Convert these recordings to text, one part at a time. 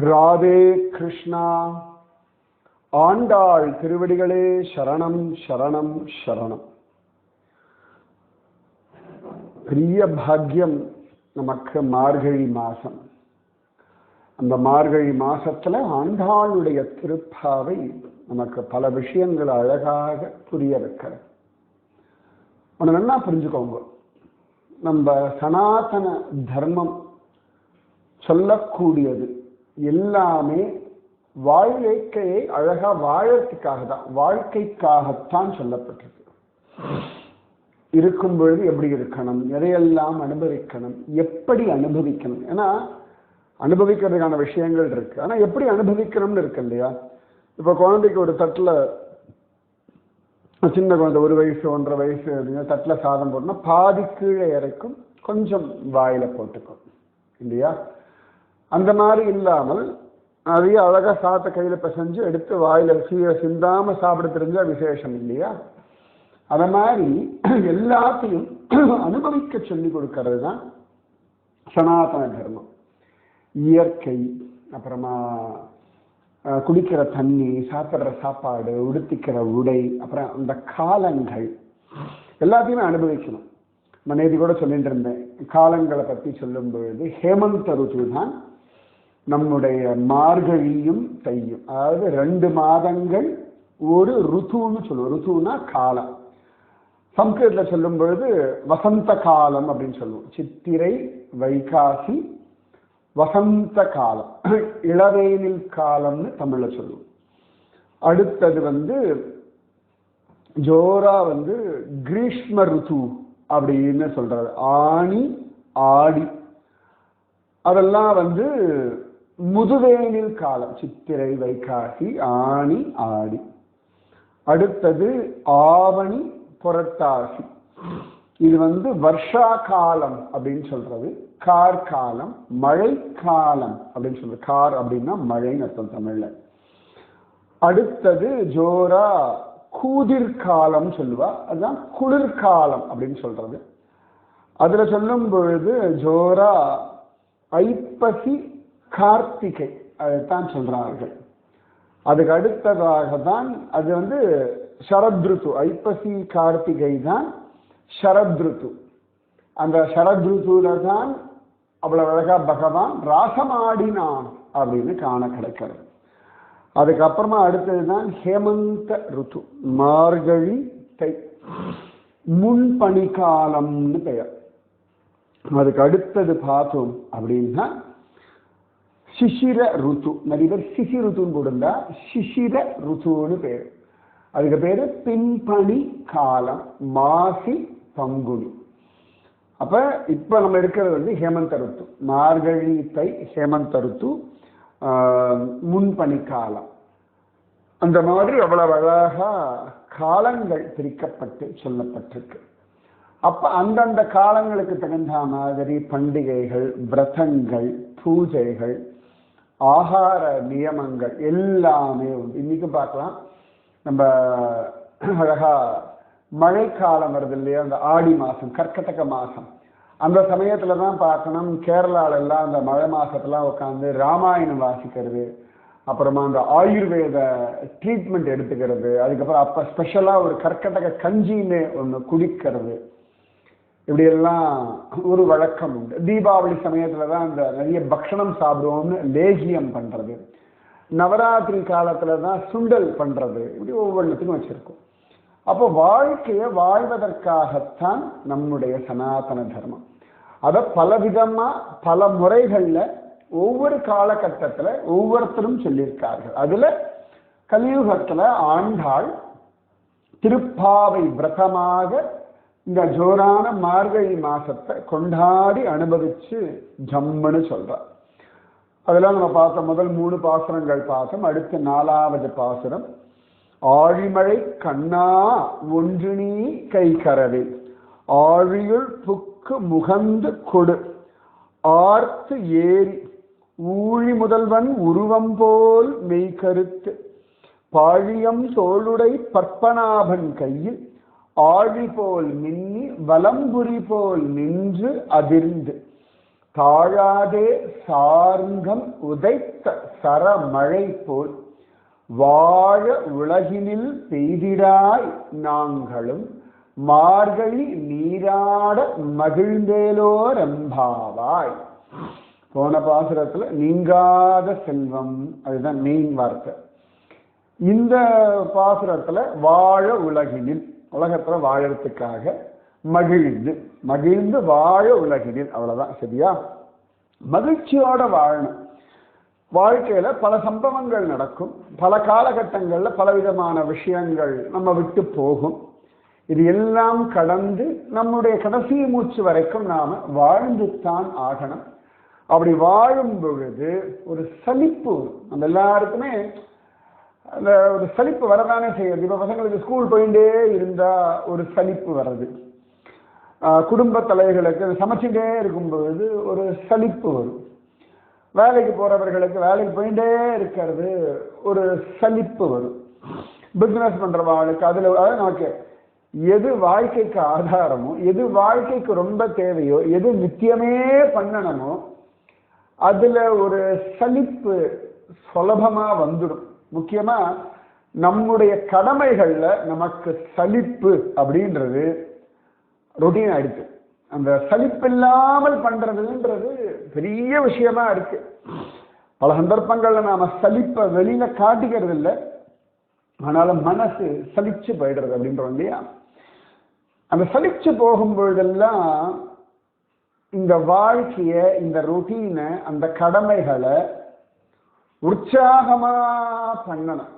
ராதே கிருஷ்ணா. ஆண்டாள் திருவடிகளே சரணம் சரணம் சரணம். பெரிய பாக்கியம் நமக்கு மார்கழி மாசம். அந்த மார்கழி மாசத்துல ஆண்டாளுடைய திருப்பாவை நமக்கு பல விஷயங்கள் அழகாக புரிய வைக்கிறது. ஒன்று நல்லா புரிஞ்சுக்கோங்க. நம்ம சனாதன தர்மம் சொல்லக்கூடியது. எல்லாமே வாழ்க்கையை அழகா வாழறதுக்காக தான். வாழ்க்கைக்காகத்தான் சொல்லப்பட்டிருக்கு. இருக்கும் பொழுது எப்படி இருக்கணும்? எதையெல்லாம் அனுபவிக்கணும்? எப்படி அனுபவிக்கணும்? ஏன்னா அனுபவிக்கிறதுக்கான விஷயங்கள் இருக்கு. ஆனா எப்படி அனுபவிக்கணும்னு இருக்கு இல்லையா? இப்ப குழந்தைக்கு ஒரு தட்டுல சின்ன குழந்தை ஒரு வயசு ஒன்றரை வயசு அப்படின்னா தட்டில் சாதம் போட்டோம்னா பாதி கீழே இறக்கும். கொஞ்சம் வாயில போட்டுக்கும். இல்லையா? அந்த மாதிரி இல்லாமல் நிறைய அழகாக சாத்த கையில் பிசைஞ்சு எடுத்து வாயில் சீ- சிந்தாமல் சாப்பிட தெரிஞ்சால் விசேஷம் இல்லையா? அத மாதிரி எல்லாத்தையும் அனுபவிக்க சொல்லி கொடுக்கறது தான் சனாதன தர்மம். இயற்கை அப்புறமா குடிக்கிற தண்ணி சாப்பிட்ற சாப்பாடு உடுத்திக்கிற உடை அப்புறம் அந்த காலங்கள் எல்லாத்தையுமே அனுபவிக்கணும். நான் நேதி கூட சொல்லிட்டு இருந்தேன். காலங்களை பற்றி சொல்லும் பொழுது ஹேமந்த ருத்து தான் நம்முடைய மார்கழியும் தையும். அதாவது ரெண்டு மாதங்கள் ஒரு ருத்துன்னு சொல்லுவோம். ருத்துனா காலம். சம்ஸ்கிருதத்தில் சொல்லும் பொழுது வசந்த காலம் அப்படின்னு சொல்லுவோம். சித்திரை வைகாசி வசந்த காலம். இளவேனில் காலம்னு தமிழில் சொல்லுவோம். அடுத்தது வந்து ஜோரா வந்து கிரீஷ்ம ருத்து அப்படின்னு சொல்றாரு. ஆணி ஆடி. அதெல்லாம் வந்து முதுவேனில் காலம் சித்திரை வைகாசி ஆணி ஆடி. அடுத்தது ஆவணி புரட்டாசி. இது வந்து வருஷா காலம் அப்படின்னு சொல்றது. கார் காலம் மழை காலம் அப்படின்னு சொல்றது. கார் அப்படின்னா மழைன்னு அர்த்தம் தமிழ்ல. அடுத்தது ஜோரா கூதிர் காலம் சொல்லுவா. அதுதான் குளிர்காலம் அப்படின்னு சொல்றது. அதுல சொல்லும் பொழுது ஜோரா ஐப்பசி கார்த்திகை அதைத்தான் சொல்றார்கள். அதுக்கு அடுத்ததாக தான் அது வந்து ஷரத்ருத்து ஐப்பசி கார்த்திகை தான் ஷரத்ருத்து அந்த ஷரத்ருத்துல தான் அவ்வளவு அழகா பகவான் ராசமாடினான் அப்படின்னு காண கிடைக்கிறது. அதுக்கப்புறமா அடுத்தது தான் ஹேமந்த ருத்து மார்கழி தை முன்பனிக்காலம்னு பெயர். அதுக்கு அடுத்தது பார்த்தோம் அப்படின்னா சிசிர ருத்து. நிறைய பேர் சிசி ருத்துன்னு போட்டிருந்தா சிசிர ருத்துன்னு பேர். அதுக்கு பேர் பின்பணி காலம் மாசி பங்குனி. அப்ப இப்ப நம்ம இருக்கிறது வந்து ஹேமந்த ருத்து. மார்கழி தை ஹேமந்த ருத்து முன்பணி முன்பனி காலம். அந்த மாதிரி அவ்வளவு அழகா காலங்கள் பிரிக்கப்பட்டு சொல்லப்பட்டிருக்கு. அப்ப அந்தந்த காலங்களுக்கு தகுந்த மாதிரி பண்டிகைகள் விரதங்கள் பூஜைகள் ஆகார நியமங்கள் எல்லாமே உண்டு. இன்னைக்கு பார்க்கலாம். நம்ம அழகா மழைக்காலம் வருது இல்லையா? அந்த ஆடி மாதம் கர்க்கடக மாதம் அந்த சமயத்துல தான் பார்க்கணும். கேரளாலெல்லாம் அந்த மழை மாசத்துலாம் உட்காந்து ராமாயணம் வாசிக்கிறது அப்புறமா அந்த ஆயுர்வேத ட்ரீட்மெண்ட் எடுத்துக்கிறது அதுக்கப்புறம் அப்போ ஸ்பெஷலாக ஒரு கர்க்கடக கஞ்சின்னு ஒன்று குடிக்கிறது. இப்படி எல்லாம் ஒரு வழக்கம் உண்டு. தீபாவளி சமயத்துல தான் அந்த நிறைய பக்ஷணம் சாப்பிடுவோம்னு லேகியம் பண்றது. நவராத்திரி காலத்துல தான் சுண்டல் பண்றது. இப்படி ஒவ்வொன்றுத்துக்கும் வச்சிருக்கோம். அப்போ வாழ்க்கையை வாழ்வதற்காகத்தான் நம்முடைய சனாதன தர்மம். அதை பலவிதமா பல முறைகள்ல ஒவ்வொரு காலகட்டத்தில் ஒவ்வொருத்தரும் சொல்லியிருக்கார்கள். அதுல கலியுகத்துல ஆண்டாள் திருப்பாவை விரதமாக இந்த ஜோரான மார்கழி மாசத்தை கொண்டாடி அனுபவிச்சு ஜம்முன்னு சொல்றார் அதெல்லாம் நம்ம பார்த்தோம் முதல் மூணு பாசுரங்கள் பார்த்தோம் அடுத்த நாலாவது பாசுரம் ஆழிமழை கண்ணா ஒன்று நீ கை கரவே ஆழியுள் புக்கு முகந்து கொடு. ஆர்த்து ஏறி ஊழி முதல்வன் உருவம் போல் மெய்கருத்து. பாழியம் தோளுடை பற்பனாபன் கையில் ஆழி போல் மின்னி வலம்புரி போல் நின்று அதிர்ந்து. தாழாதே சார்ந்தம் உதைத்த சரமழை போல் வாழ உலகினில் பெய்திடாய் நாங்களும் மார்கழி நீராட மகிழ்ந்தேலோர் ரம்பாவாய் போன பாசுரத்துல நீங்காத செல்வம் அதுதான் மெயின் வார்த்தை. இந்த பாசுரத்துல வாழ உலகினில் உலகத்துல வாழறதுக்காக மகிழ்ந்து மகிழ்ந்து வாழ உலகினில். அவ்வளவுதான். சரியா? மகிழ்ச்சியோட வாழணும். வாழ்க்கையில பல சம்பவங்கள் நடக்கும். பல காலகட்டங்கள்ல பலவிதமான விஷயங்கள் நம்ம விட்டு போகும். இது எல்லாம் கடந்து நம்முடைய கடைசி மூச்சு வரைக்கும் நாம வாழ்ந்துத்தான் ஆகணும். அப்படி வாழும் பொழுது ஒரு சலிப்பு நம்ம எல்லாருக்குமே அந்த ஒரு சலிப்பு வரதானே செய்யறது இப்போ பசங்களுக்கு ஸ்கூல் போயிட்டே இருந்தால் ஒரு சலிப்பு வர்றது. குடும்ப தலைவர்களுக்கு சமைச்சுட்டே இருக்கும்பொழுது ஒரு சலிப்பு வரும். வேலைக்கு போறவர்களுக்கு வேலைக்கு போயிட்டே இருக்கிறது ஒரு சலிப்பு வரும். பிஸ்னஸ் பண்றவங்களுக்கு அதுல அதாவது நமக்கு எது வாழ்க்கைக்கு ஆதாரமோ எது வாழ்க்கைக்கு ரொம்ப தேவையோ எது நித்தியமே பண்ணணுமோ அதுல ஒரு சலிப்பு சுலபமா வந்துடும். முக்கியமா நம்முடைய கடமைகள்ல நமக்கு சலிப்பு அப்படின்றது ரொட்டீன் ஆயிடுச்சு. அந்த சலிப்பில்லாமல் பண்றதுன்றது பெரிய விஷயமா இருக்கு. பல சந்தர்ப்பங்கள்ல நாம சலிப்பை வெளியில காட்டிக்கிறது இல்லை ஆனாலும் மனசு சலிச்சு போயிடுறது அப்படின்றோம் இல்லையா? அந்த சலிச்சு போகும் பொழுதெல்லாம் இந்த வாழ்க்கைய இந்த ரொட்டீனை அந்த கடமைகளை உற்சாகமா பண்ணணும்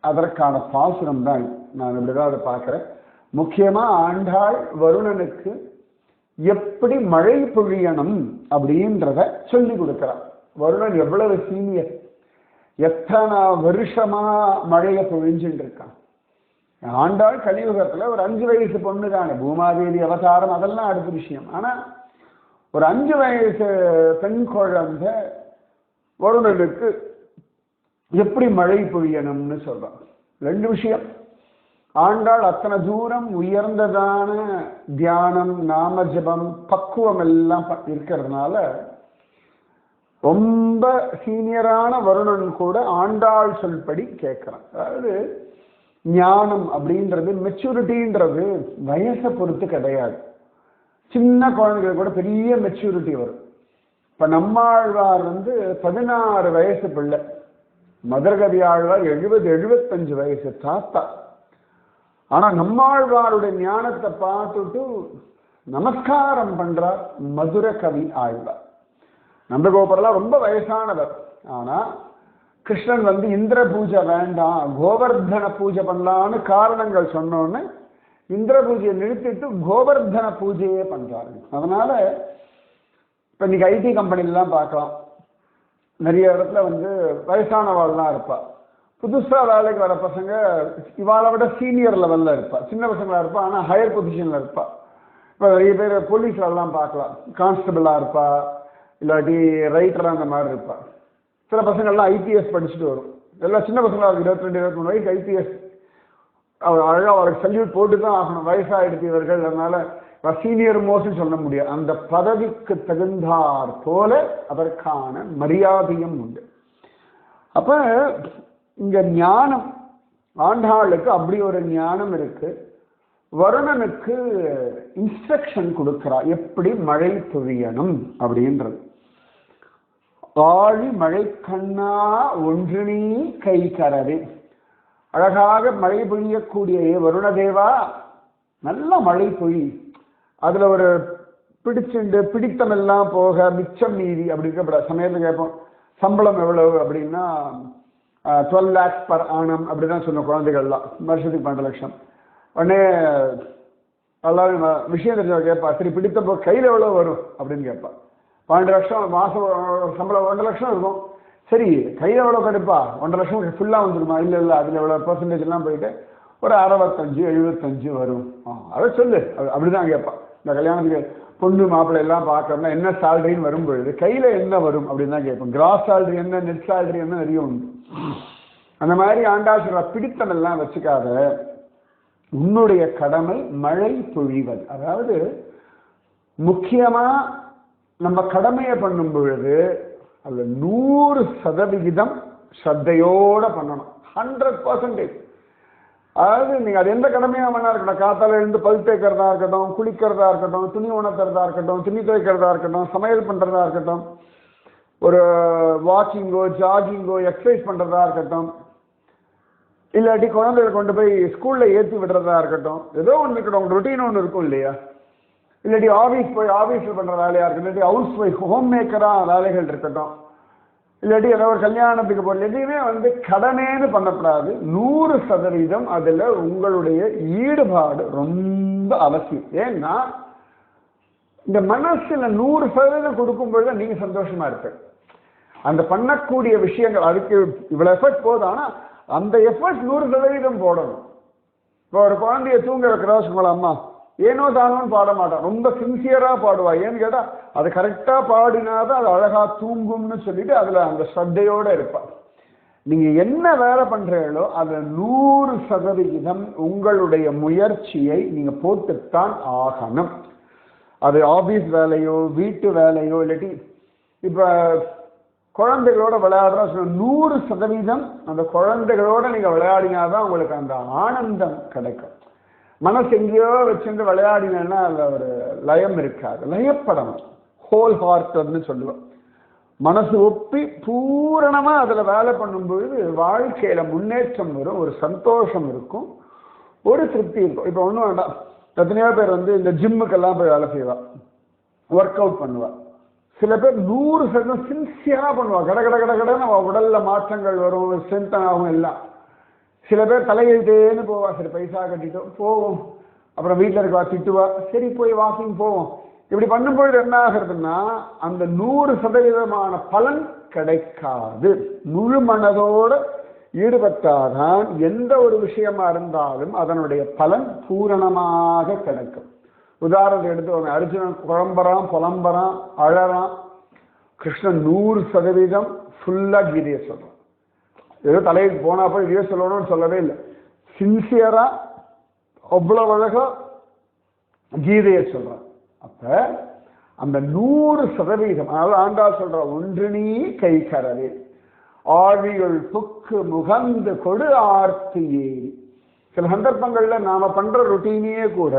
அதற்கான பாசுரம் தான் நான் இப்படிதான் அதை பார்க்கிறேன். முக்கியமா ஆண்டாள் வருணனுக்கு எப்படி மழை பொழியணும் அப்படின்றத சொல்லி கொடுக்குறான் வருணன் எவ்வளவு சீனியர். எத்தனை வருஷமா மழையை பொழிஞ்சுட்டு இருக்கான். ஆண்டாள் கலியுகத்துல ஒரு அஞ்சு வயசு பொண்ணு தானே பூமாதேவி அவதாரம் அதெல்லாம் அடுத்த விஷயம். ஆனா ஒரு அஞ்சு வயசு பெண் குழந்தை வருணனுக்கு எப்படி மழை பொழியணும்னு சொல்றான். ரெண்டு விஷயம். ஆண்டாள் அத்தனை தூரம் உயர்ந்ததான தியானம் நாம ஜபம் பக்குவம் எல்லாம் ப- இருக்கிறதுனால ரொம்ப சீனியரான வருணன் கூட ஆண்டாள் சொல்படி கேட்கிறான். அதாவது ஞானம் அப்படின்றது மெச்சூரிட்டின்றது வயசை பொறுத்து கிடையாது. சின்ன குழந்தைகள் கூட பெரிய மெச்சூரிட்டி வரும். இப்போ நம்மாழ்வார் வந்து பதினாறு வயசு பிள்ளை. மதுரகவி ஆழ்வார் எழுபது எழுபத்தஞ்சு வயசு தாத்தா. ஆனால் நம்மாழ்வாருடைய ஞானத்தை பார்த்துட்டு நமஸ்காரம் பண்ணுறார் மதுர கவி ஆழ்வார். நந்தகோபுரெல்லாம் ரொம்ப வயசானவர். ஆனால் கிருஷ்ணன் வந்து இந்திர பூஜை வேண்டாம் கோவர்தன பூஜை பண்ணலான்னு காரணங்கள் சொன்னோன்னு இந்திர பூஜையை நிறுத்திட்டு கோவர்தன பூஜையே பண்ணுறாரு அதனால இப்போ இன்றைக்கி ஐடி கம்பெனிலாம் பார்க்கலாம். நிறைய இடத்துல வந்து வயசானவாள்லாம் இருப்பா. புதுசாக வேலைக்கு வர பசங்க இவாளை விட சீனியர் லெவலில் இருப்பாள் சின்ன பசங்களாக இருப்பா ஆனால் ஹையர் பொசிஷனில் இருப்பா. இப்போ நிறைய பேர் போலீஸ் எல்லாம் பார்க்கலாம். கான்ஸ்டபிளாக இருப்பா இல்லாட்டி ரைட்டர் அந்த மாதிரி இருப்பா. சில பசங்கள்லாம் ஐபிஎஸ் படிச்சுட்டு வரும். எல்லாம் சின்ன பசங்களாக இருக்கு இருபத்தி ரெண்டு இருபத்தி மூணு வயசு ஐபிஎஸ் அவர் அழகாக அவருக்கு சல்யூட் போட்டு தான் ஆகணும். வயசாயிடுச்சு இவர்கள் அதனால சீனியர் மோஸ்ட் சொல்ல முடியாது. அந்த பதவிக்கு தகுந்தார் போல அதற்கான மரியாதையும் உண்டு. அப்ப இங்க ஞானம் ஆண்டாளுக்கு அப்படி ஒரு ஞானம் இருக்கு. வருணனுக்கு இன்ஸ்ட்ரக்ஷன் கொடுக்கிறா. எப்படி மழை பொழியணும் அப்படின்றது. ஆழி மழை கண்ணா ஒன்றினே கை கரவே அழகாக மழை பொழியக்கூடிய வருணதேவா நல்ல மழை பொழி. அதுல ஒரு பிடிச்சுண்டு பிடித்தம் எல்லாம் போக மிச்சம் மீதி அப்படி சமயத்தில் கேட்போம் சம்பளம் எவ்வளவு அப்படின்னா டுவெல் லேக்ஸ் பர் ஆனம் அப்படிதான் சொன்ன குழந்தைகள்லாம் வருஷத்துக்கு பன்னெண்டு லட்சம். உடனே எல்லாரும் விஷயம் தெரிஞ்சவங்க கேட்பா சரி பிடித்த போ கையில் எவ்வளோ வரும் அப்படின்னு கேட்பா பன்னெண்டு லட்சம் மாதம் சம்பளம் ஒன்றரை லட்சம் இருக்கும். சரி கையில் எவ்வளோ கிடைப்பா? ஒன்றரை லட்சம் ஃபுல்லாக வந்துருமா? இல்லை இல்லை அதில் எவ்வளோ பர்சன்டேஜ் எல்லாம் போயிட்டு ஒரு அறுபத்தஞ்சு எழுபத்தஞ்சு வரும். ஆ அதை சொல்லு. அது அப்படிதான் கேட்பா இந்த கல்யாணத்துக்கு பொண்ணு மாப்பிள்ளை எல்லாம் பார்க்கறோம்னா என்ன சேலரின்னு வரும் பொழுது கையில் என்ன வரும் அப்படின்னு தான் கேட்போம். கிராஸ் சேலரி என்ன நெட் சேலரி என்ன நிறைய உண்டு. அந்த மாதிரி ஆண்டாள் சொல்ற பிடித்தம் எல்லாம் வச்சுக்காத. உன்னுடைய கடமை மழை பொழிவது. அதாவது முக்கியமா நம்ம கடமையை பண்ணும் பொழுது அதில் நூறு சதவிகிதம் ஸ்ரத்தையோட பண்ணணும். ஹண்ட்ரட் பர்சன்டேஜ் அதாவது நீங்கள் அது எந்த கடமையாக வேணா இருக்கட்டும். காத்தால எழுந்து பல் தேய்க்கிறதா இருக்கட்டும் குளிக்கிறதா இருக்கட்டும் துணி உணர்த்துறதா இருக்கட்டும் துணி துவைக்கிறதா இருக்கட்டும் சமையல் பண்ணுறதா இருக்கட்டும் ஒரு வாக்கிங்கோ ஜாகிங்கோ எக்ஸசைஸ் பண்ணுறதா இருக்கட்டும் இல்லாட்டி குழந்தைகளை கொண்டு போய் ஸ்கூலில் ஏற்றி விடுறதா இருக்கட்டும். ஏதோ ஒன்று இருக்கட்டும். உங்கள் ரொட்டீன் ஒன்று இருக்கும் இல்லையா? இல்லாட்டி ஆஃபீஸ் போய் ஆஃபீஸில் பண்ணுற வேலையாக இருக்கட்டும். இல்லாட்டி ஹவுஸ் ஒய்ஃப் ஹோம் மேக்கராக வேலைகள் இருக்கட்டும். இல்லாட்டி ஏதோ ஒரு கல்யாணத்துக்கு போகிற எதுவுமே வந்து கடனேன்னு பண்ணக்கூடாது. நூறு சதவீதம் அதில் உங்களுடைய ஈடுபாடு ரொம்ப அவசியம். ஏன்னா இந்த மனசில் நூறு சதவீதம் கொடுக்கும் பொழுது நீங்கள் சந்தோஷமா இருப்பேன் அந்த பண்ணக்கூடிய விஷயங்கள் அதுக்கு இவ்வளோ எஃபர்ட் போதும். ஆனால் அந்த எஃபர்ட் நூறு சதவீதம் போடணும். இப்போ ஒரு குழந்தைய தூங்க வைக்கிறதா வச்சுக்கோங்களேன் அம்மா. ஏனோ தானோன்னு பாட மாட்டான். ரொம்ப சின்சியராக பாடுவா ஏன்னு கேட்டால் அது கரெக்டாக பாடினாதான் அது அழகாக தூங்கும்னு சொல்லிட்டு அதில் அந்த ஸ்ரத்தையோடு இருப்பான். நீங்கள் என்ன வேலை பண்ணுறீங்களோ அதை நூறு சதவிகிதம் உங்களுடைய முயற்சியை நீங்கள் போட்டுத்தான் ஆகணும். அது ஆஃபீஸ் வேலையோ வீட்டு வேலையோ இல்லாட்டி இப்போ குழந்தைகளோட விளையாடுறா சொன்ன நூறு சதவீதம் அந்த குழந்தைகளோட நீங்கள் விளையாடினா தான் உங்களுக்கு அந்த ஆனந்தம் கிடைக்கும். மனசு எங்கேயோ வச்சுட்டு விளையாடினேன்னா அதில் ஒரு லயம் இருக்காது. லயப்படணும். ஹோல் ஹார்ட்னு சொல்லுவோம். மனசு ஒப்பி பூரணமாக அதில் வேலை பண்ணும்போது வாழ்க்கையில் முன்னேற்றம் வரும் ஒரு சந்தோஷம் இருக்கும் ஒரு திருப்தி இருக்கும். இப்போ ஒன்றும் வேண்டாம். எத்தனையோ பேர் வந்து இந்த ஜிம்முக்கெல்லாம் போய் வேலை செய்வாள் ஒர்க் அவுட் பண்ணுவாள் சில பேர் நூறு சதவீதம் சின்சியராக பண்ணுவாள் கட கட கட கடன்னு நம்ம உடலில் மாற்றங்கள் வரும் ஸ்ட்ரென்த் ஆகும் எல்லாம். சில பேர் தலையெழுத்தேன்னு போவா சரி பைசா கட்டிட்டோம் போவோம். அப்புறம் வீட்டில் இருக்கவா திட்டுவா சரி போய் வாக்கிங் போவோம். இப்படி பண்ணும்பொழுது என்ன ஆகுறதுன்னா அந்த நூறு சதவீதமான பலன் கிடைக்காது. முழு மனதோட ஈடுபட்டாதான் எந்த ஒரு விஷயமா இருந்தாலும் அதனுடைய பலன் பூரணமாக கிடைக்கும். உதாரணத்தை எடுத்து அர்ஜுனன் குழம்புறான் புலம்புறான் அழறான். கிருஷ்ணன் நூறு சதவீதம் ஃபுல்லாக கீதையை சொல்றான். ஏதோ தலைக்கு போனா போய் இதையே சொல்லணும்னு சொல்லவே இல்லை. சின்சியரா அவ்வளவு அழகா கீதையை சொல்றான் அப்ப அந்த நூறு சதவீதம் அதாவது ஆண்டா சொல்ற ஒன்று நீ கை கரவே ஆழிகள் புக்கு முகந்து கொடு ஆர்த்தி ஏறி சில சந்தர்ப்பங்கள்ல நாம பண்ற ருட்டீனையே கூட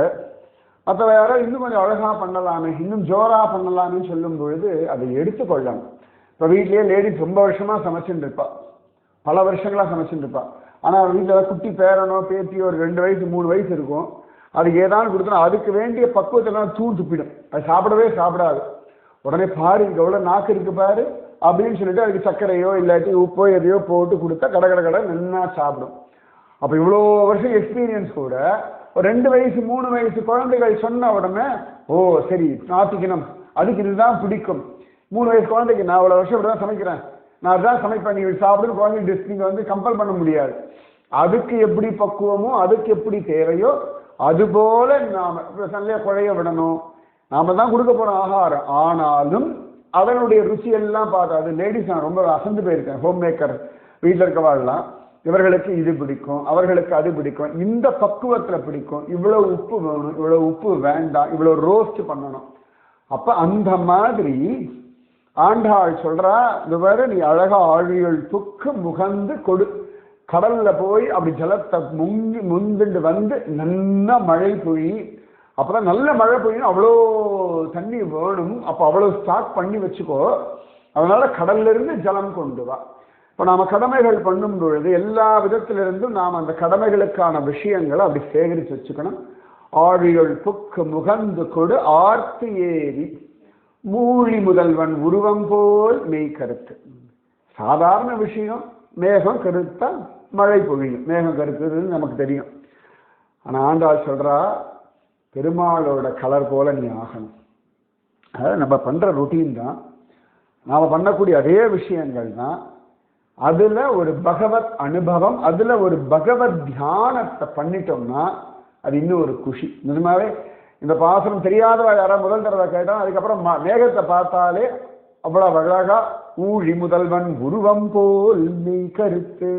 மற்ற யாரோ இன்னும் கொஞ்சம் அழகா பண்ணலாமே இன்னும் ஜோரா பண்ணலாமே சொல்லும் பொழுது அதை எடுத்துக்கொள்ளணும். இப்போ வீட்லயே லேடிஸ் ரொம்ப வருஷமா சமைச்சுட்டு இருப்பா. பல வருஷங்களா சமைச்சுட்டு இருப்பாள் ஆனால் அவ குட்டி பேரனோ பேத்தியோ ஒரு ரெண்டு வயசு மூணு வயசு இருக்கும். அதுக்கு ஏதாவது கொடுத்தோன்னா அதுக்கு வேண்டிய பக்குவத்தெல்லாம் தூள் துப்பிடும். அது சாப்பிடவே சாப்பிடாது. உடனே பாரு இங்கே எவ்வளோ நாக்கு இருக்கு பாரு அப்படின்னு சொல்லிட்டு அதுக்கு சர்க்கரையோ இல்லாட்டி உப்போ எதையோ போட்டு கொடுத்தா கடை கடை கடை நல்லா சாப்பிடும். அப்போ இவ்வளோ வருஷம் எக்ஸ்பீரியன்ஸ் கூட ஒரு ரெண்டு வயசு மூணு வயசு குழந்தைகள் சொன்ன உடனே ஓ சரி நாத்திக்கணும். அதுக்கு இதுதான் பிடிக்கும். மூணு வயசு குழந்தைக்கு நான் அவ்வளோ வருஷம் இப்படி தான் சமைக்கிறேன். நான் அதான் சமைப்பேன். நீங்கள் சாப்பிடுன்னு குழந்தைங்க டிஸ் நீங்கள் வந்து கம்பல் பண்ண முடியாது. அதுக்கு எப்படி பக்குவமோ அதுக்கு எப்படி தேவையோ அதுபோல நாம் இப்ப நல்ல குழைய விடணும். நாம தான் கொடுக்க போறோம் ஆகாரம். ஆனாலும் அதனுடைய ருசி எல்லாம் பார்த்தா அது லேடிஸ் நான் ரொம்ப அசந்து போயிருக்கேன். ஹோம் மேக்கர் வீட்டில் இருக்கவாள்லாம் இவர்களுக்கு இது பிடிக்கும் அவர்களுக்கு அது பிடிக்கும். இந்த பக்குவத்தில் பிடிக்கும். இவ்வளோ உப்பு வேணும் இவ்வளோ உப்பு வேண்டாம் இவ்வளோ ரோஸ்ட் பண்ணணும். அப்போ அந்த மாதிரி ஆண்டாள் சொல்றா இந்த மாதிரி நீ அழகா ஆழிகள் துக்கு முகந்து கொடு. கடல்ல போய் அப்படி ஜலத்தை முங்கி முந்துண்டு வந்து நல்லா மழை பொழி அப்பதான் நல்ல மழை பொழியும் அவ்வளோ தண்ணி வேணும். அப்ப அவ்வளோ ஸ்டாக் பண்ணி வச்சுக்கோ. அதனால கடல்ல இருந்து ஜலம் கொண்டு வா. இப்ப நாம கடமைகள் பண்ணும் பொழுது எல்லா விதத்திலிருந்தும் நாம் அந்த கடமைகளுக்கான விஷயங்களை அப்படி சேகரித்து வச்சுக்கணும். ஆழிகள் புக்கு முகந்து கொடு ஆர்த்தி ஏறி மூழி முதல்வன் உருவம் போல் மெய் கருத்து. சாதாரண விஷயம் மேகம் கருத்தா மழை பொழியும். மேகம் கருத்துன்னு நமக்கு தெரியும். ஆனா ஆண்டாள் சொல்றா பெருமாளோட கலர் போல நீ ஆகணும். அதாவது நம்ம பண்ற ருட்டீன் தான். நாம பண்ணக்கூடிய அதே விஷயங்கள் தான். அதுல ஒரு பகவத் அனுபவம் அதுல ஒரு பகவத் தியானத்தை பண்ணிட்டோம்னா அது இன்னும் ஒரு குஷி. நிஜமாவே இந்த பாசனம் தெரியாதவ யாராவது முதல் தடவை கேட்டா அதுக்கப்புறம் மேகத்தை பார்த்தாலே அவ்வளவு அழகா ஊழி முதல்வன் உருவம் போல் நீ கருத்து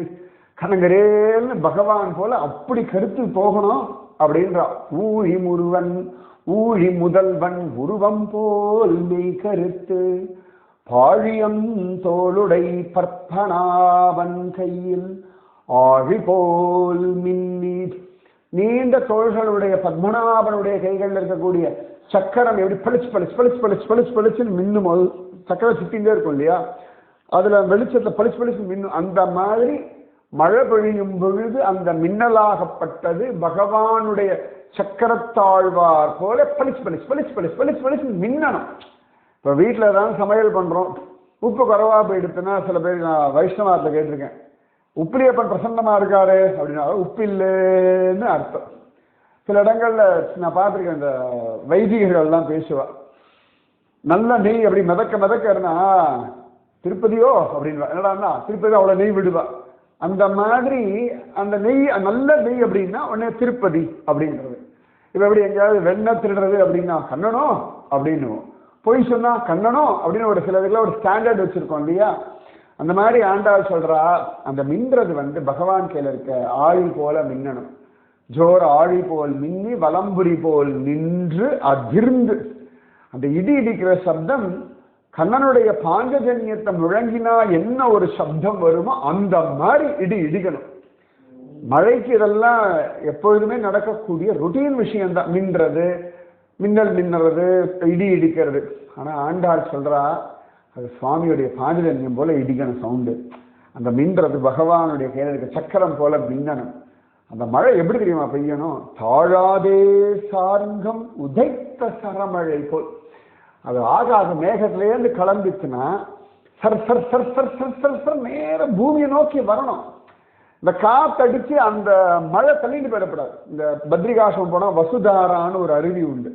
கனகரேல்னு பகவான் போல அப்படி கருத்து போகணும் அப்படின்றா. ஊழி முருவன் ஊழி முதல்வன் உருவம் போல் நீ கருத்து பாழியம் தோளுடை பற்பனாவன் கையில் ஆழி போல் மின்னி நீண்ட தோள்களுடைய பத்மநாபனுடைய கைகளில் இருக்கக்கூடிய சக்கரம் எப்படி பளிச்சு பளிச்சு பளிச்சு பளிச்சு பளிச்சு பளிச்சுன்னு மின்னும். அது சக்கரம் சுத்திட்டே இருக்கும் இல்லையா? அதுல வெளிச்சத்தை பளிச்சு பளிச்சு மின்னும். அந்த மாதிரி மழை பொழியும் பொழுது அந்த மின்னலாகப்பட்டது பகவானுடைய சக்கரத்தாழ்வார் போல பளிச்சு பளிச்சு பளிச்சு பளிச்சு பளிச்சு பளிச்சு மின்னணும். இப்போ வீட்டில் தான் சமையல் பண்ணுறோம் உப்பு குறைவா போயிடுத்துன்னா சில பேர் நான் வைஷ்ணவாத்தில் கேட்டிருக்கேன். உப்பிலியப்பன் பிரசன்னமா இருக்காரு அப்படின்னா உப்பு அர்த்தம். சில இடங்கள்ல நான் பார்த்துருக்கேன் இந்த வைதிகர்கள்லாம் பேசுவா. நல்ல நெய் அப்படி மிதக்க மிதக்கறனா திருப்பதியோ அப்படின்னு என்னடான்னா திருப்பதி அவ்வளோ நெய் விடுவா. அந்த மாதிரி அந்த நெய் நல்ல நெய் அப்படின்னா உடனே திருப்பதி அப்படின்றது இப்போ எப்படி எங்கேயாவது வெண்ணெய் திருடுறது அப்படின்னா கண்ணனோ அப்படின்னு பொய் சொன்னா கண்ணனோ அப்படின்னு ஒரு சில இதுல ஒரு ஸ்டாண்டர்ட் வச்சிருக்கோம் இல்லையா? அந்த மாதிரி ஆண்டாள் சொல்றா அந்த மின்றது வந்து பகவான் கையில இருக்க ஆழி போல மின்னணும். ஜோர் ஆழி போல் மின்னி வலம்புரி போல் நின்று அதிர்ந்து. அந்த இடி இடிக்கிற சப்தம் கண்ணனுடைய பாஞ்சஜன்யத்தை முழங்கினா என்ன ஒரு சப்தம் வருமோ அந்த மாதிரி இடி இடிக்கணும். மழைக்கு இதெல்லாம் எப்பொழுதுமே நடக்கக்கூடிய ருட்டீன் விஷயம்தான். மின்றது மின்னல் மின்னுறது இடி இடிக்கிறது. ஆனா ஆண்டாள் சொல்றா அது சுவாமியுடைய பாஞ்சஜன்யம் போல இடிக்கணும் சவுண்டு. அந்த மின்றது பகவானுடைய கையில் இருக்க சக்கரம் போல மின்னணும். அந்த மழை எப்படி தெரியுமா பெய்யணும்? தாழாதே சார்கம் உதைத்த சரமழை போல். அது ஆகாத மேகத்திலேருந்து கிளம்பிச்சுன்னா சர் சர் சர் சர் சர் சர் சர் நேர பூமியை நோக்கி வரணும். இந்த காத்தடிச்சு அந்த மழை தள்ளிட்டு போயிடக்கூடாது. இந்த பத்ரிகாசம் போனால் வசுதாரான்னு ஒரு அருவி உண்டு.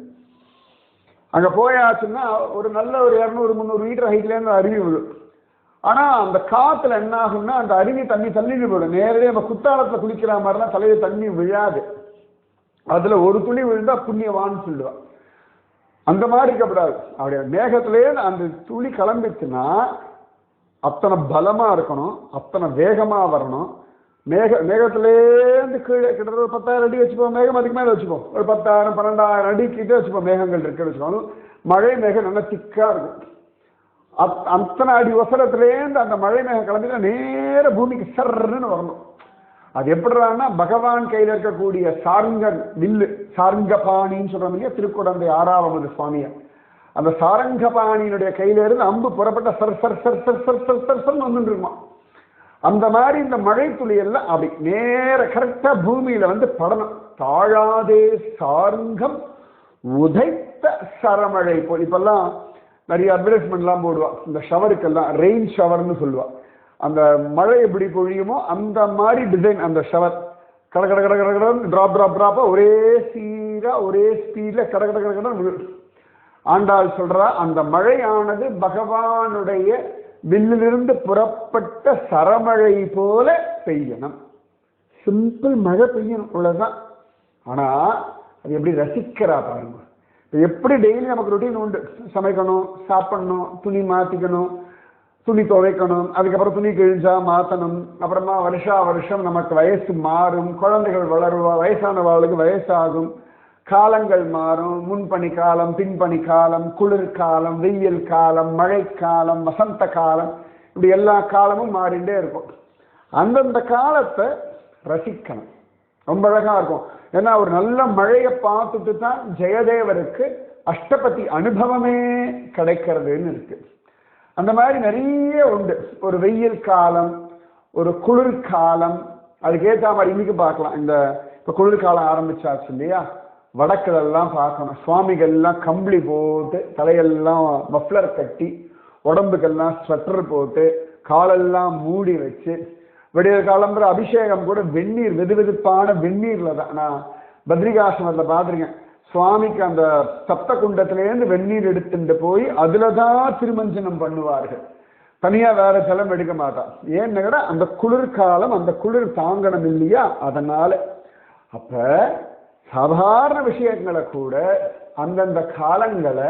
அங்கே போயாச்சுன்னா ஒரு நல்ல ஒரு இரநூறு முந்நூறு மீட்டர் ஹைட்லேருந்து அருவி விழும். ஆனால் அந்த காற்றுல என்ன ஆகும்னா அந்த அருவி தண்ணி தள்ளிட்டு போயிடும். நேரடியாக நம்ம குத்தாலத்தில் குளிக்கிற மாதிரிலாம் தலையில் தண்ணி விழாது. அதில் ஒரு துளி விழுந்தால் புண்ணியவான்னு சொல்லுவான். அந்த மாதிரி இருக்கக்கூடாது அப்படியே மேகத்திலேயே அந்த துளி கிளம்பிச்சுன்னா அத்தனை பலமாக இருக்கணும் அத்தனை வேகமாக வரணும். மேக மேகத்திலேருந்து கீழே கிட்டத்தட்ட ஒரு பத்தாயிரம் அடி வச்சுப்போம். மேகம் அதுக்கு மேலே வச்சுப்போம். ஒரு பத்தாயிரம் பன்னெண்டாயிரம் அடி கிட்ட வச்சுப்போம் மேகங்கள் இருக்குன்னு வச்சுக்கோங்க மழை மேகம் நல்லா திக்காக இருக்கும். அத் அத்தனை அடி ஒசரத்துலேருந்து அந்த மழை மேகம் கிளம்பினா நேர பூமிக்கு சர்ன்னு வரணும். அது எப்படிறான்னா பகவான் கையில் இருக்கக்கூடிய சாருங்கன் வில்லு சாருங்கபாணின்னு சொல்கிறோம் இல்லையா திருக்குடந்தை ஆறாவது சுவாமியை. அந்த சாரங்கபாணியினுடைய கையில இருந்து அம்பு புறப்பட்ட சர் சர் சர் சர் சர் சர் சர் சர் வந்துட்டு இருக்குமா அந்த மாதிரி இந்த மழை துளி எல்லாம் அப்படி நேர கரெக்டா பூமியில வந்து படணும். தாழாதே சாருங்கம் உதைத்த சரமழை போல். இப்பெல்லாம் நிறைய அட்வர்டைஸ்மெண்ட்லாம் போடுவா. இந்த ஷவருக்கெல்லாம் ரெயின் ஷவர்னு சொல்லுவா. அந்த மழை எப்படி பொழியுமோ அந்த மாதிரி டிசைன் அந்த ஷவர் கட கட கட கட கடன்னு ட்ராப் ட்ராப் ட்ராப்பா ஒரே சீரா ஒரே ஸ்பீட்ல கட கட கட கடன் ஆண்டாள் சொல்றா அந்த மழையானது பகவானுடைய வில்லிலிருந்து புறப்பட்ட சரமழை போல பெய்யணும். சிம்பிள் மழை பெய்யணும் அவ்வளவுதான். ஆனா அது எப்படி ரசிக்கிறா பாருங்க. இப்போ எப்படி டெய்லி நமக்கு ரொட்டீன் உண்டு. சமைக்கணும் சாப்பிடணும் துணி மாற்றிக்கணும் துணி துவைக்கணும் அதுக்கப்புறம் துணி கிழிஞ்சா மாற்றணும் அப்புறமா வருஷா வருஷம் நமக்கு வயசு மாறும் குழந்தைகள் வளருவா வயசானவாளுக்கு வயசாகும். காலங்கள் மாறும். முன்பனி காலம் பின்பனி காலம் குளிர்காலம் வெயில் காலம் மழைக்காலம் வசந்த காலம் இப்படி எல்லா காலமும் மாறிண்டே இருக்கும். அந்தந்த காலத்தை ரசிக்கணும். ரொம்ப அழகா இருக்கும். ஏன்னா ஒரு நல்ல மழையை பார்த்துட்டு தான் ஜெயதேவருக்கு அஷ்டபதி அனுபவமே கிடைக்கிறதுன்னு இருக்கு. அந்த மாதிரி நிறைய உண்டு. ஒரு வெயில் காலம் ஒரு குளிர்காலம் அதுக்கேற்ற மாதிரி இன்னைக்கு பார்க்கலாம். இந்த இப்போ குளிர்காலம் ஆரம்பிச்சாச்சு இல்லையா? வடக்கலெல்லாம் பார்க்கணும். சுவாமிகள்லாம் கம்பளி போட்டு தலையெல்லாம் மஃப்ளர் கட்டி உடம்புக்கெல்லாம் ஸ்வெட்டர் போட்டு காலெல்லாம் மூடி வச்சு விடிய காலம்புற அபிஷேகம் கூட வெந்நீர் வெது வெதுப்பான வெந்நீர்ல தான். நான் பத்ரிகாசிரமத்தில் பார்த்துருக்கேன் சுவாமிக்கு அந்த சப்த குண்டத்திலேருந்து வெந்நீர் எடுத்துட்டு போய் அதுல தான் திருமஞ்சனம் பண்ணுவார்கள். தனியாக வேற செலவு எடுக்க மாட்டான். ஏன்னு அந்த குளிர்காலம் அந்த குளிர் தாங்கணும் இல்லையா? அதனால அப்போ சாதாரண விஷயங்களை கூட அந்தந்த காலங்களை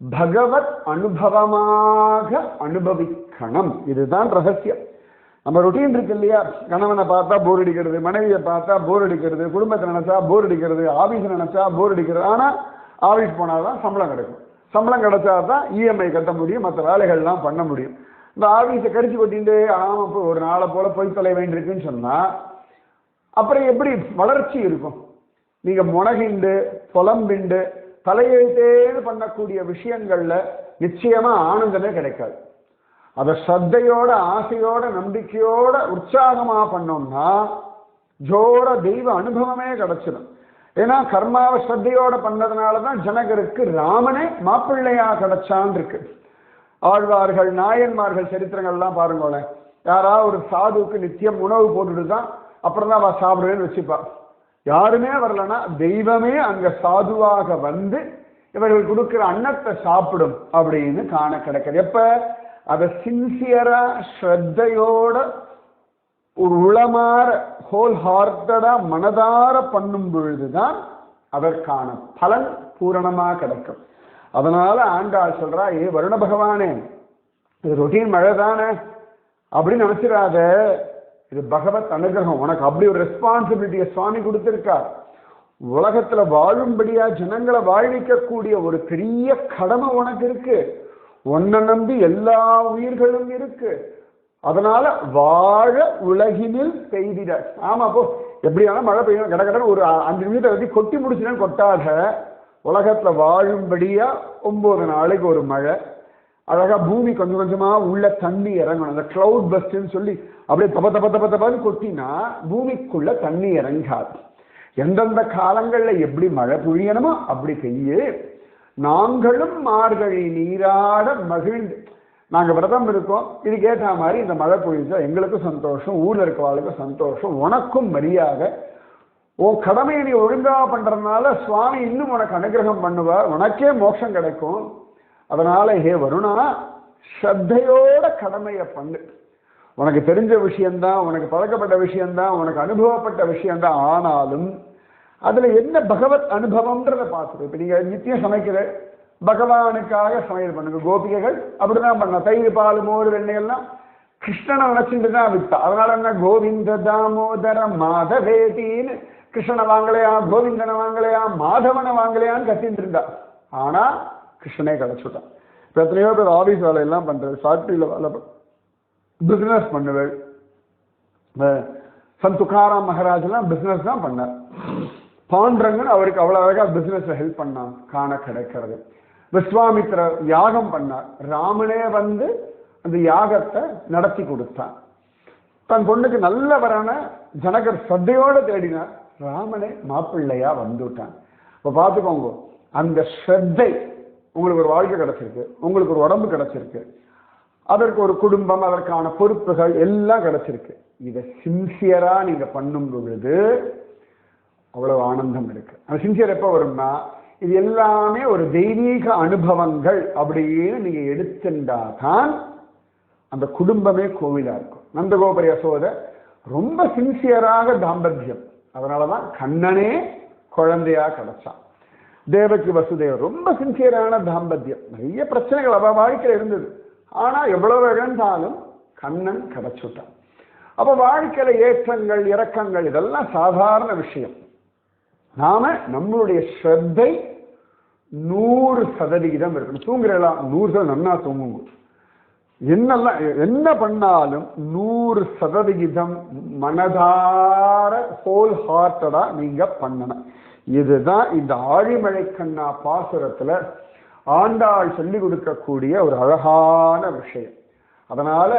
பகவத் அனுபவமாக அனுபவிக்கணும். இதுதான் ரகசியம். நம்ம ரொட்டீன் இருக்கு இல்லையா? கணவனை பார்த்தா போர் அடிக்கிறது மனைவியை பார்த்தா போர் அடிக்கிறது குடும்பத்தை நினைச்சா போர் அடிக்கிறது ஆஃபீஸ் நினைச்சா போர் அடிக்கிறது. ஆவிட்டு போனால் தான் சம்பளம் கிடைக்கும். சம்பளம் கிடைச்சா தான் இஎம்ஐ கட்ட முடியும் மற்ற வேலைகள்லாம் பண்ண முடியும். இந்த ஆஃபீஸை கடிச்சு கொட்டிட்டு ஆமாம் இப்போ ஒரு நாளை போல் போய் தொலை வேண்டியிருக்குன்னு சொன்னால் அப்புறம் எப்படி வளர்ச்சி இருக்கும்? நீங்க முனகிண்டு புலம்பிண்டு தலையெழுத்தேன்னு பண்ணக்கூடிய விஷயங்கள்ல நிச்சயமா ஆனந்தமே கிடைக்காது. அதை ஸ்ரத்தையோட ஆசையோட நம்பிக்கையோட உற்சாகமா பண்ணோம்னா ஜோர தெய்வ அனுபவமே கிடைச்சிடும் ஏன்னா கர்மாவை ஸ்ரத்தையோட பண்ணதுனால தான் ஜனகருக்கு ராமனே மாப்பிள்ளையா கிடைச்சான் இருக்கு ஆழ்வார்கள் நாயன்மார்கள் சரித்திரங்கள்லாம் பாருங்களேன். யாராவது ஒரு சாதுவுக்கு நித்தியம் உணவு போட்டுட்டு தான் அப்புறம் தான் அவ சாப்பிடுவேன்னு வச்சுப்பா. யாருமே வரலன்னா தெய்வமே அங்க சாதுவாக வந்து இவர்கள் கொடுக்கிற அன்னத்தை சாப்பிடும் அப்படின்னு காண கிடைக்கிறது எப்ப? அதை சின்சியரா ஸ்ரத்தையோட ஒரு உளமாற ஹோல் ஹார்ட்டடா மனதார பண்ணும் பொழுதுதான் அதற்கான பலன் பூரணமா கிடைக்கும். அதனால ஆண்டாள் சொல்றா ஏ வருண பகவானே இது ரொட்டீன் மழை தானே அப்படின்னு நினைச்சிடாத. இது பகவத் அனுகிரகம். உனக்கு அப்படி ஒரு ரெஸ்பான்சிபிலிட்டியை சுவாமி கொடுத்துருக்கார். உலகத்துல வாழும்படியா ஜனங்களை வாழ்விக்கக்கூடிய ஒரு பெரிய கடமை உனக்கு இருக்கு. உன்னை நம்பி எல்லா உயிர்களும் இருக்கு. அதனால வாழ உலகினில் பெய்திட. ஆமா அப்போ எப்படியான மழை பெய்யும் கட கடன்னு ஒரு அஞ்சு நிமிஷத்தை வச்சு கொட்டி முடிச்சுன்னு கொட்டாத உலகத்துல வாழும்படியா ஒன்பது நாளைக்கு ஒரு மழை. அழகா பூமி கொஞ்சம் கொஞ்சமா உள்ள தண்ணி இறங்கணும். அந்த கிளவுட் பஸ்ட்னு சொல்லி அப்படியே தப்ப தப்ப தப்ப தப்பான்னு கொட்டினா பூமிக்குள்ள தண்ணி இறங்காது. எந்தெந்த காலங்களில் எப்படி மழை பொழியணுமோ அப்படி பெய்யு. நாங்களும் மார்கழி நீராட மகிழ்ந்து நாங்கள் விரதம் இருக்கோம். இதுக்கு ஏற்ற மாதிரி இந்த மழை பொழிஞ்சா எங்களுக்கும் சந்தோஷம் ஊரில் இருக்கவாளுக்கும் சந்தோஷம் உனக்கும் மரியாதை. உன் கடமையை நீ ஒழுங்காக பண்ணுறதுனால சுவாமி இன்னும் உனக்கு அனுகிரகம் பண்ணுவார். உனக்கே மோட்சம் கிடைக்கும். அதனால ஹே வருணா ஸ்ரத்தையோட கடமையை பண்ணு. உனக்கு தெரிஞ்ச விஷயம்தான் உனக்கு பழக்கப்பட்ட விஷயம்தான் உனக்கு அனுபவப்பட்ட விஷயம்தான் ஆனாலும் அதுல என்ன பகவத் அனுபவம்ன்றத பார்த்துரு இப்போ நீங்க நித்தியம் சமைக்கிற பகவானுக்காக சமையல் பண்ணுங்க. கோபிகைகள் அப்படிதான் பண்ண தயிர் பால் மோர் வெண்ணெயெல்லாம் கிருஷ்ணனை நினைச்சுட்டு தான் வித்தா. அதனால என்ன? கோவிந்த தாமோதர மாதவேட்டின்னு கிருஷ்ணனை வாங்கலையா கோவிந்தனை வாங்கலையா மாதவனை வாங்கலையான்னு கத்தின்னு இருந்தா. ஆனா கிருஷ்ணனே கிடச்சிட்டான் எத்தனையோ பேர் ஆஃபீஸ் வேலையெல்லாம் பண்ணுறது ஃபேக்ட்ரியில் வேலை பிஸ்னஸ் பண்ணுவேள். சன் துக்காராம் மகாராஜ் பிஸ்னஸ் தான் பண்ணார். பாண்டரங்கன் அவருக்கு அவ்வளோ அழகாக பிஸ்னஸில் ஹெல்ப் பண்ணான் காண கிடைக்கிறது. விஸ்வாமித்ர யாகம் பண்ணார். ராமனே வந்து அந்த யாகத்தை நடத்தி கொடுத்தான். தன் பொண்ணுக்கு நல்லவரான ஜனகர் சத்தையோடு தேடினார். ராமனே மாப்பிள்ளையா வந்துட்டான். இப்போ பார்த்துக்கோங்க அந்த ஸ்ரத்தை உங்களுக்கு ஒரு வாழ்க்கை கிடச்சிருக்கு. உங்களுக்கு ஒரு உடம்பு கிடச்சிருக்கு. அதற்கு ஒரு குடும்பம் அதற்கான பொறுப்புகள் எல்லாம் கிடச்சிருக்கு. இதை சின்சியராக நீங்கள் பண்ணும் பொழுது அவ்வளவு ஆனந்தம் இருக்கு. அந்த சின்சியர் எப்போ வரும்னா இது எல்லாமே ஒரு தெய்வீக அனுபவங்கள் அப்படின்னு நீங்கள் எடுத்துட்டா தான் அந்த குடும்பமே கோவிலாக இருக்கும். நந்தகோபுர யசோதை ரொம்ப சின்சியராக தாம்பத்தியம். அதனாலதான் கண்ணனே குழந்தையா கிடச்சான். தேவகி வசுதேவர் ரொம்ப சின்சியரான தாம்பத்தியம். நிறைய பிரச்சனைகள் அவ வாழ்க்கையில் இருந்தது. ஆனால் எவ்வளவு இழந்தாலும் கண்ணன் கிடைச்சுட்டான். அப்போ வாழ்க்கையில ஏற்றங்கள் இறக்கங்கள் இதெல்லாம் சாதாரண விஷயம். நாம நம்மளுடைய ஸ்ரத்தை நூறு சதவிகிதம் இருக்கணும். தூங்குறலாம் நூறு சதவீதம் நன்னா தூங்குங்க. என்னெல்லாம் என்ன பண்ணாலும் நூறு சதவிகிதம் மனதார ஹோல் ஹார்ட்டடா நீங்க பண்ணணும். இதுதான் இந்த ஆழிமழை கண்ணா பாசுரத்துல ஆண்டாள் சொல்லி கொடுக்கக்கூடிய ஒரு அழகான விஷயம். அதனால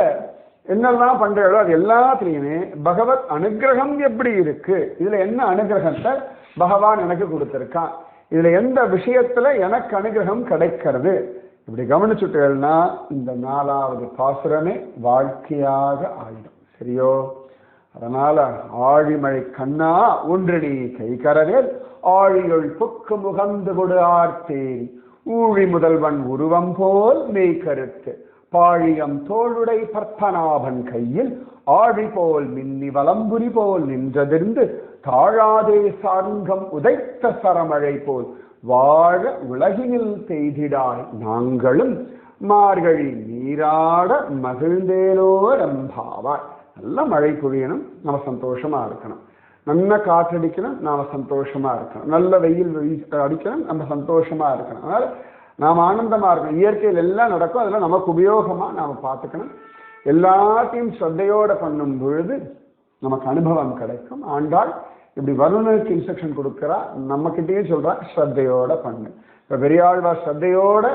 என்னெல்லாம் பண்றீங்களோ அது எல்லாத்துலயுமே பகவத் அனுகிரகம் எப்படி இருக்கு? இதுல என்ன அனுகிரகத்தை பகவான் எனக்கு கொடுத்திருக்கான்? இதுல எந்த விஷயத்துல எனக்கு அனுகிரகம் கிடைக்கிறது? இப்படி கவனிச்சுட்டேன்னா இந்த நாலாவது பாசுரமே வாழ்க்கையாக ஆயிடும். சரியோ? அதனால ஆழிமழை கண்ணா ஒன்று நீ கைகரவேல் ஆழியுள் புக்கு முகந்து கொடு ஆர்த்தேரி. ஊழி முதல்வன் உருவம் போல் மெய் கருத்து. பாழியம் தோளுடை பற்பநாபன் கையில் ஆழி போல் மின்னி வலம்புரி போல் நின்றதிருந்து தாழாதே சார்கம் உதைத்த சரமழை போல். வாழ உலகினில் செய்திடாய் நாங்களும் மார்கழி நீராட மகிழ்ந்தேனோ ரம்பாவாய் நல்ல மழை பொழியணும் நம்ம சந்தோஷமா இருக்கணும். நல்ல காற்றடிக்கணும் நாம சந்தோஷமா இருக்கணும். நல்ல வெயில் அடிக்கணும் நம்ம சந்தோஷமா இருக்கணும். அதனால நாம் ஆனந்தமா இருக்கணும். இயற்கையில் எல்லாம் நடக்கும் அதெல்லாம் நமக்கு உபயோகமா நாம பார்த்துக்கணும். எல்லாத்தையும் ஸ்ரத்தையோட பண்ணும் பொழுது நமக்கு அனுபவம் கிடைக்கும். ஆண்டாள் இப்படி வருணனுக்கு இன்ஸ்ட்ரக்ஷன் கொடுக்குறா நம்மக்கிட்டேயே சொல்கிறான் ஸ்ரத்தையோட பண்ணு. இப்போ பெரியாழ்வார் ஸ்ரத்தையோட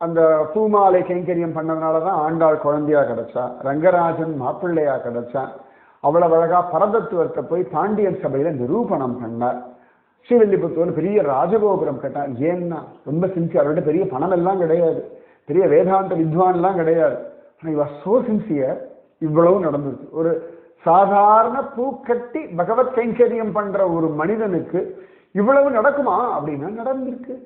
அந்த பூமாலை கைங்கரியம் பண்ணதுனால தான் ஆண்டாள் குழந்தையா கிடைச்சா ரங்கராஜன் மாப்பிள்ளையா கிடைச்சா அவ்வளவு அழகா பரதத்துவத்தை போய் பாண்டியன் சபையில நிரூபணம் பண்ணார். ஸ்ரீவில்லிபுத்தூர் பெரிய ராஜகோபுரம் கட்டார் ஏன்னா ரொம்ப சின்சியர் அவர்கிட்ட பெரிய பணம் எல்லாம் கிடையாது. பெரிய வேதாந்த வித்வான்லாம் கிடையாது. ஆனால் சோ சின்சியர் இவ்வளவு நடந்துச்சு ஒரு சாதாரண பூக்கட்டி பகவத் கைங்கரியம் பண்ற ஒரு மனிதனுக்கு இவ்வளவு நடக்குமா அப்படின்னா நடந்திருக்கு.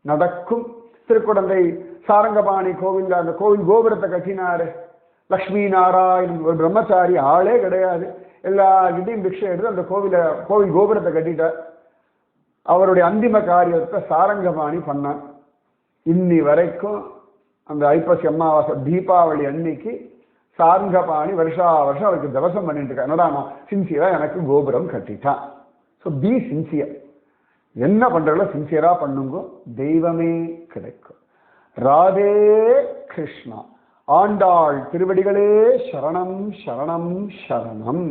நடக்கும். திருக்குடந்தை சாரங்கபாணி கோவில் அந்த கோவில் கோபுரத்தை கட்டினாரு. லக்ஷ்மி நாராயண் ஒரு பிரம்மச்சாரி ஆளே கிடையாது. எல்லாருக்கிட்டையும் பிக்ஷை எடுத்து அந்த கோவில கோவில் கோபுரத்தை கட்டிட்டார். அவருடைய அந்திம காரியத்தை சாரங்கபாணி பண்ணார். இன்னி வரைக்கும் அந்த ஐப்பசி அமாவாசை தீபாவளி அன்னைக்கு சாரங்கபாணி வருஷா வருஷம் அவருக்கு தவசம் பண்ணிட்டு இருக்கா என்னடா சின்சியரா எனக்கு கோபுரம் கட்டிட்டான் ஸோ பி சின்சியர் என்ன பண்றீங்களோ சின்சியரா பண்ணுங்க தெய்வமே கிடைக்கும். ராதே கிருஷ்ணா. ஆண்டாள் திருவடிகளே சரணம் சரணம் சரணம்.